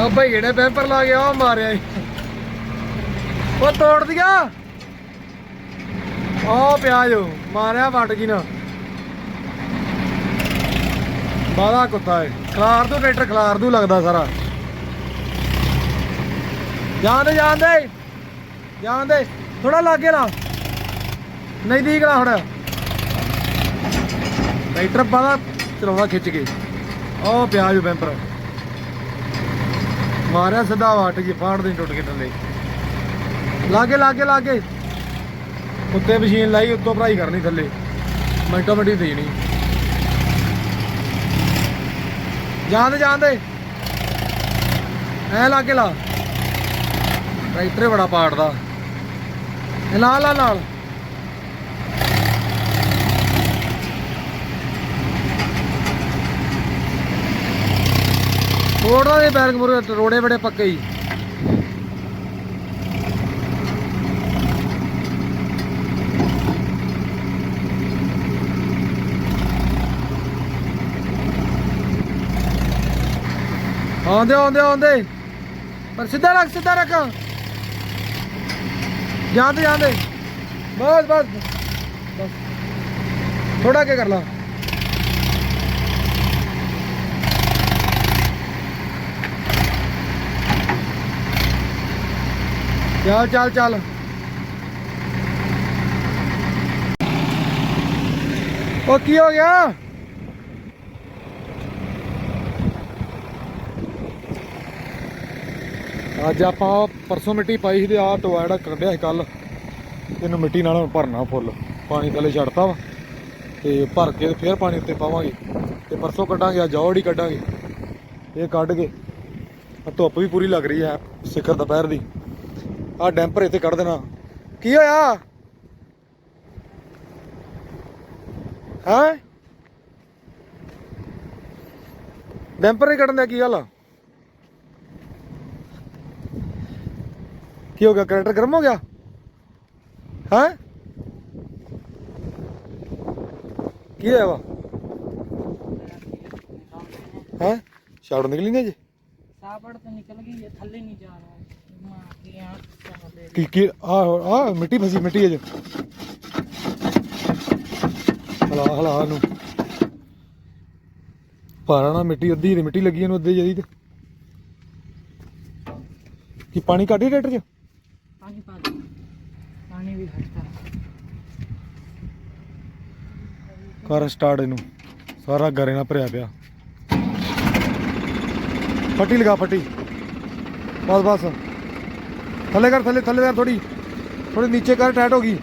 ਆ ਭਾਈ ਜਿਹੜੇ ਪੈਂਪਰ ਲਾ ਗਿਆ ਉਹ ਮਾਰਿਆ ਉਹ ਤੋੜ ਦਿਆ। ਉਹ ਪਿਆ ਜੋ ਮਾਰਿਆ ਵੱਟ ਜੀ ਨਾ। ਬਾਲਾ ਕੁੱਤਾ ਏ। ਖਲਾਰ ਦੂ ਟਰੈਕਟਰ, ਖਲਾਰ ਦੂ ਲੱਗਦਾ ਸਾਰਾ। ਜਾਣ ਦੇ ਜਾਣ ਦੇ। ਥੋੜਾ ਲਾਗੇ ਲਾ। ਨਜ਼ਦੀਕ ਲਾ ਹੁਣ ਟਰੈਕਟਰ ਬਾਲਾ ਚਲਾਉਣਾ ਖਿੱਚ ਕੇ। ਉਹ ਪਿਆ ਜੋ ਬੈਂਪਰ ਮਾਰਿਆ ਸਿੱਧਾ ਵਾਟ ਗਈ, ਫਾੜ ਦੇ ਟੁੱਟ ਕੇ ਥੱਲੇ। ਲਾਗੇ ਲਾਗੇ ਲਾਗੇ। ਉੱਤੇ ਮਸ਼ੀਨ ਲਾਈ, ਉੱਤੋਂ ਭਰਾਈ ਕਰਨੀ ਥੱਲੇ। ਮਿੰਟੋ ਮਿੰਟੀ ਦੇਣੀ। ਜਾਂਦੇ ਜਾਂਦੇ। ਐ ਲਾਗੇ ਲਾ। ਟਰੈਕਟਰ ਬੜਾ ਪਾੜਦਾ। ਇਹ ਨਾਲ ਨਾਲ। ਰੋਡਾਂ ਦੇ ਬੈਰਕ ਮੁਰੇ ਰੋੜੇ ਬੜੇ ਪੱਕੇ ਹੀ। ਆਉਂਦੇ ਆਉਂਦੇ ਆਉਂਦੇ। ਪਰ ਸਿੱਧਾ ਰੱਖ ਸਿੱਧਾ ਰੱਖ। ਜਾਂਦੇ ਜਾਂਦੇ। ਬਸ ਬਸ। ਬਸ। ਥੋੜਾ ਕੇ ਕਰ ਲਾ। ਚੱਲ ਚੱਲ ਚੱਲ। ਉਹ ਕੀ ਹੋ ਗਿਆ? ਅੱਜ ਆਪਾਂ ਪਰਸੋਂ ਮਿੱਟੀ ਪਾਈ ਸੀ ਤੇ ਆਹ ਟੋਆ ਜਿਹੜਾ ਕੱਢਿਆ ਸੀ ਕੱਲ ਇਹਨੂੰ ਮਿੱਟੀ ਨਾਲ ਭਰਨਾ ਫੁੱਲ। ਪਾਣੀ ਥੱਲੇ ਛੱਡਤਾ ਵਾ। ਤੇ ਭਰ ਕੇ ਫੇਰ ਪਾਣੀ ਉੱਤੇ ਪਾਵਾਂਗੇ। ਤੇ ਪਰਸੋਂ ਕੱਢਾਂਗੇ, ਅੱਜ ਜੌੜ ਹੀ ਕੱਢਾਂਗੇ। ਇਹ ਕੱਢ ਕੇ ਧੁੱਪ ਵੀ ਪੂਰੀ ਲੱਗ ਰਹੀ ਹੈ ਸਿਖਰ ਦੁਪਹਿਰ ਦੀ। ਆ ਡੈਂਪਰ ਇੱਥੇ ਕੱਢ ਦੇਣਾ। ਕੀ ਹੋਇਆ? ਹਾਂ? ਡੈਂਪਰ ਹੀ ਕੱਢਣ ਦਾ ਕੀ ਗੱਲ ਕੀ ਹੋ ਗਿਆ? ਕਰੈਕਟਰ ਗਰਮ ਹੋ ਗਿਆ? ਹਾਂ? ਕੀ ਹੋਇਆ ਵਾ? ਹਾਂ? ਸ਼ਾਟ ਨਿਕਲੀ ਨਹੀਂ ਜੀ ਸਾਪੜ ਤਾਂ ਨਿਕਲ ਗਈ ਥੱਲੇ ਨਹੀਂ ਜਾ ਰਹਾ। ਕੀ ਕੀ ਆ ਆ ਮਿੱਟੀ ਫਸੀ ਮਿੱਟੀ ਅਜ। ਹਲਾ ਹਲਾ ਨੂੰ ਪਾਰਾ ਨਾ ਮਿੱਟੀ ਅੱਧੀ ਤੇ ਮਿੱਟੀ ਲੱਗੀ ਇਹਨੂੰ ਅੱਧੇ ਜਦੀ ਤੇ। ਕੀ ਪਾਣੀ ਕੱਢੀ ਟਰੈਕਟਰ ਚ? ਪਾਣੀ ਪਾ ਦੇ। ਪਾਣੀ ਵੀ ਖੜਤਾ ਕਰ ਸਟਾਰਟ ਇਹਨੂੰ। ਸਾਰਾ ਗਰੇ ਨਾਲ ਭਰਿਆ ਪਿਆ। ਫੱਟੀ ਲਗਾ ਫੱਟੀ। ਬਸ ਬਸ। ਥੱਲੇ ਕਰ, ਥੱਲੇ ਥੱਲੇ ਕਰ ਥੋੜੀ ਥੋੜੀ ਨੀਚੇ ਕਰ ਟਾਈਟ ਹੋ ਗਈ।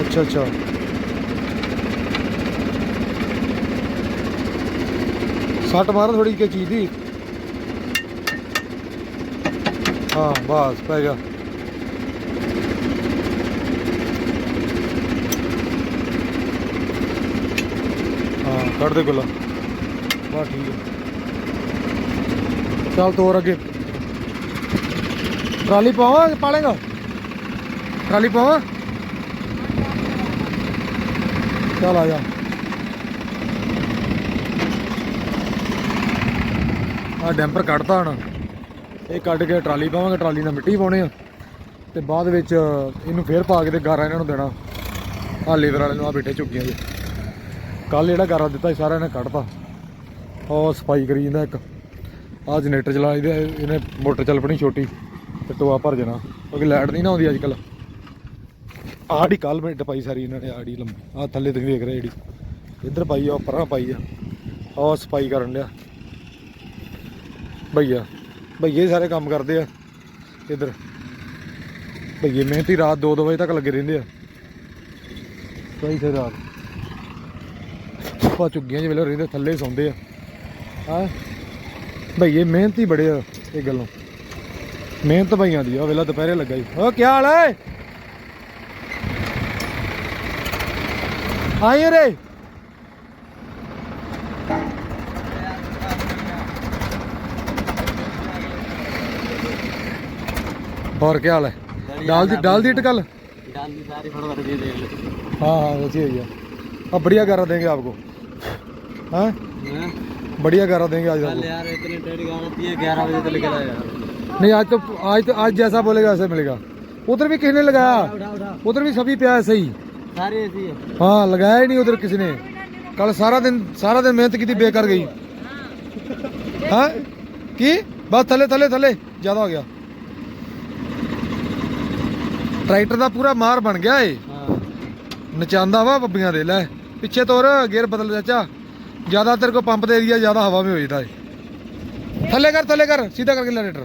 ਅੱਛਾ ਅੱਛਾ। ਸੱਟ ਮਾਰ ਥੋੜੀ ਕੇ ਚੀਜ਼ ਦੀ। ਹਾਂ, ਬਸ, ਪੈ ਗਿਆ। ਹਾਂ, ਕੱਢ ਦੇ ਗੁੱਲਾ। ਬਾ ਠੀਕ ਹੈ। ਚੱਲ ਤੋਰ ਅੱਗੇ। ਟਰਾਲੀ ਪਾਵਾਂ ਕਿ ਪਾਲੇਗਾ। ਟਰਾਲੀ ਪਾਵਾਂ ਚੱਲ ਆ ਜਾ। ਆ ਡੈਂਪਰ ਕੱਢਤਾ ਹੁਣ। ਇਹ ਕੱਢ ਕੇ ਟਰਾਲੀ ਪਾਵਾਂਗੇ, ਟਰਾਲੀ ਨਾਲ ਮਿੱਟੀ ਪਾਉਣੇ ਆ। ਤੇ ਬਾਅਦ ਵਿੱਚ ਇਹਨੂੰ ਫੇਰ ਪਾ ਕੇ ਤੇ ਗਾਰਾ ਇਹਨਾਂ ਨੂੰ ਦੇਣਾ। ਆ ਲੇਬਰ ਵਾਲੇ ਨੂੰ ਆ ਬੈਠੇ ਝੁੱਗੀਆਂ 'ਚ ਕੱਲ ਜਿਹੜਾ ਗਾਰਾ ਦਿੱਤਾ ਸੀ ਸਾਰਾ ਨੇ ਕੱਢਤਾ। ਔਰ ਸਫ਼ਾਈ ਕਰੀ ਜਾਂਦਾ ਇੱਕ। ਆ ਜਨਰੇਟਰ ਚਲਾ ਇਹਦੇ ਇਹਨੇ ਮੋਟਰ ਚੱਲ ਪਣੀ ਛੋਟੀ, ਤੇ ਟੋਆ ਭਰ ਜਾਣਾ। ਕਿਉਂਕਿ ਲਾਈਟ ਨਹੀਂ ਨਾ ਆਉਂਦੀ ਅੱਜ ਕੱਲ ਆੜੀ ਕੱਲ ਮਿੰਟ ਪਾਈ ਸਾਰੀ ਇਹਨਾਂ ਨੇ ਆੜੀ ਲੰਮੀ ਆ ਥੱਲੇ ਤੁਸੀਂ ਵੇਖ ਰਹੇ ਜਿਹੜੀ। ਇੱਧਰ ਪਾਈ ਆ ਪਰਾਂ ਪਾਈ ਆ। ਆ ਸਫ਼ਾਈ ਕਰਨ ਲਿਆ। ਭਈਆ, ਭਈਏ ਸਾਰੇ ਕੰਮ ਕਰਦੇ ਆ, ਇੱਧਰ। ਭਈਏ ਮਿਹਨਤੀ ਰਾਤ 2-2 ਵਜੇ ਤੱਕ ਲੱਗੇ ਰਹਿੰਦੇ ਆ। ਸਹੀ ਸੇ ਰਾਤ। ਪਾ ਚੁੱਗੀਆਂ ਜਿਵੇਂ ਰਹਿੰਦੇ, ਥੱਲੇ ਸੌਂਦੇ ਆ। ਹਾਂ? ਭਈਏ ਮਿਹਨਤੀ ਬੜੇ ਆ ਇਹ ਗੱਲੋਂ। ਮਿਹਨਤ ਭਈਆਂ ਦੀ ਆ ਵੇਲਾ ਦੁਪਹਿਰੇ ਲੱਗਾ ਜੀ ਓ ਕੀ ਹਾਲ ਹੈ ਆਏ ਰੇ ਹੋਰ ਕੀ ਹਾਲ ਹੈ ਡਾਲ ਦੀ ਡਾਲ ਦੀ ਟਕਲ ਡਾਲ ਦੀ ਸਾਰੀ ਫੜ ਵੜ ਕੇ ਦੇਖ ਲੈ ਹਾਂ ਹਾਂ ਵਸੀ ਹੋਈ ਆ। ਆ ਬੜੀਆ ਕਰ ਦੇਂਗੇ ਆਪਕੋ ਹਾਂ? बढ़िया गारा देंगे आज कल आपको यार इतनी टेढ़ी गाड़ होती है ग्यारह बजे तो निकला यार नहीं आज तो आज तो आज जैसा बोलेगा वैसे मिलेगा उधर भी किसी ने लगाया उठा उठा उधर भी सभी पे ऐसे ही सारी ऐसी है हाँ लगाया ही नहीं उधर किसी ने कल सारा दिन सारा दिन मेहनत की थी बेकार गई हाँ की बस थले थले थले ज्यादा हो गया ਟਰੈਕਟਰ ਦਾ ਪੂਰਾ ਮਾਰ ਬਣ ਗਿਆ ਏ हाँ ਨਚਾਂਦਾ ਵਾ ਬੱਬੀਆਂ ਦੇ ਲੈ ਪਿੱਛੇ ਤੋਰ ਗੇਅਰ ਬਦਲ ਚਾਚਾ ਜ਼ਿਆਦਾ ज़्यादातर को पंप दे एरिया ज़्यादा हवा में हो जाता ਥੱਲੇ थले ਥੱਲੇ थले ਸਿੱਧਾ सीधा करके लेटर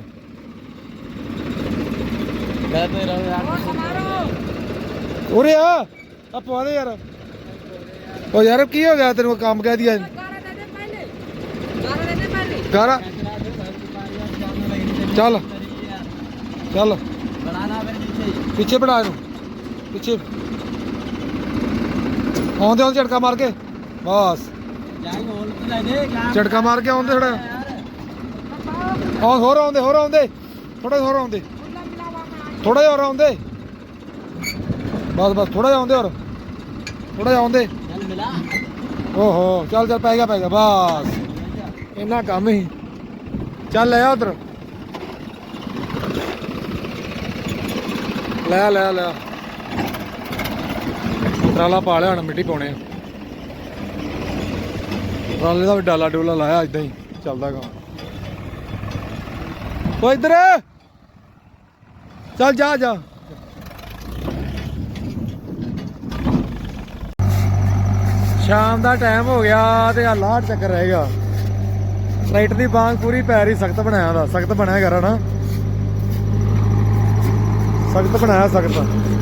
ਉਰੇ ਆ। ਆ ਪਵਾ ਦੇ ਯਾਰ। ਉਹ ਯਾਰ ਕੀ ਹੋ ਗਿਆ ਤੈਨੂੰ? ਕੰਮ ਕਹਿ ਦਿਆ ਗਾਰਾ ਚੱਲ ਚੱਲ। ਪਿੱਛੇ ਬਣਾ ਇਹਨੂੰ। ਪਿੱਛੇ। ਆਉਂਦੇ ਆਉਂਦੇ ਝਟਕਾ ਮਾਰ ਕੇ। ਬਸ। ਝਟਕਾ ਮਾਰ ਕੇ ਆਉਂਦੇ ਥੋੜਾ ਆ ਹੋਰ ਆਉਂਦੇ ਹੋਰ ਆਉਂਦੇ। ਥੋੜਾ ਹੋਰ ਆਉਂਦੇ। ਥੋੜਾ ਜਿਹਾ ਹੋਰ ਆਉਂਦੇ। ਬਸ ਬਸ ਥੋੜਾ ਜਿਹਾ ਆਉਂਦੇ ਹੋਰ। ਥੋੜਾ ਜਿਹਾ ਆਉਂਦੇ। ਓਹੋ, ਚੱਲ ਚੱਲ, ਪੈ ਗਿਆ ਪੈ ਗਿਆ। ਬਸ। ਇੰਨਾ ਕੰਮ ਹੀ। ਚੱਲ, ਲੈ ਆ ਉਧਰ। ਲੈ ਲੈ ਲੈ ਟਰਾਲਾ ਪਾ ਲਿਆ ਹੁਣ, ਮਿੱਟੀ ਪਾਉਣੇ ਆ। ਟਰਾਲੇ ਦਾ ਵੀ ਡਾਲਾ ਡੋਲਾ ਲਾਇਆ ਇਦਾਂ ਹੀ ਚੱਲਦਾ ਗਾ ਓ ਇੱਧਰ। ਚੱਲ ਜਾ ਜਾ। ਸ਼ਾਮ ਦਾ ਟਾਈਮ ਹੋ ਗਿਆ ਤੇ ਆ ਲਾਹਟ ਚੱਕਰ ਰਹੇਗਾ ਲਾਈਟ ਦੀ ਬਾਂਗ ਪੂਰੀ ਪੈ ਰਹੀ, ਸਖਤ ਬਣਾਇਆ ਦਾ, ਸਖਤ ਬਣਾਇਆ ਕਰ ਨਾ ਸਖਤ ਬਣਾਇਆ, ਸਖਤ।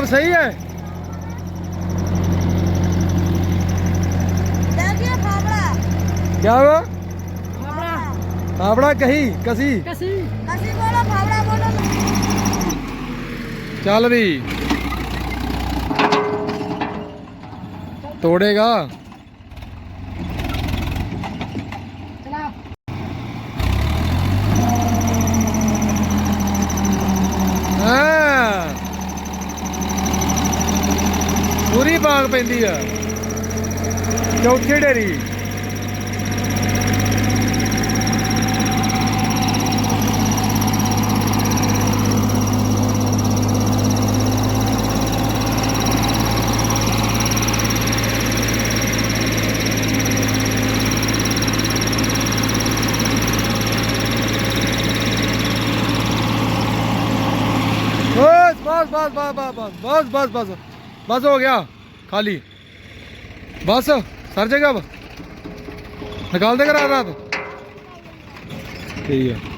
हिसाब सही है। क्या हुआ? फावड़ा कही? कसी। कसी। कसी बोलो फावड़ा बोलो। चल भी तोड़ेगा। ਪੈਂਦੀ ਆ ਚੌਥੀ ਢੇਰੀ बस बस बस बस बस बस बस बस बस बस हो गया खाली बस सर जगह अब निकाल देगा रात रात ठीक है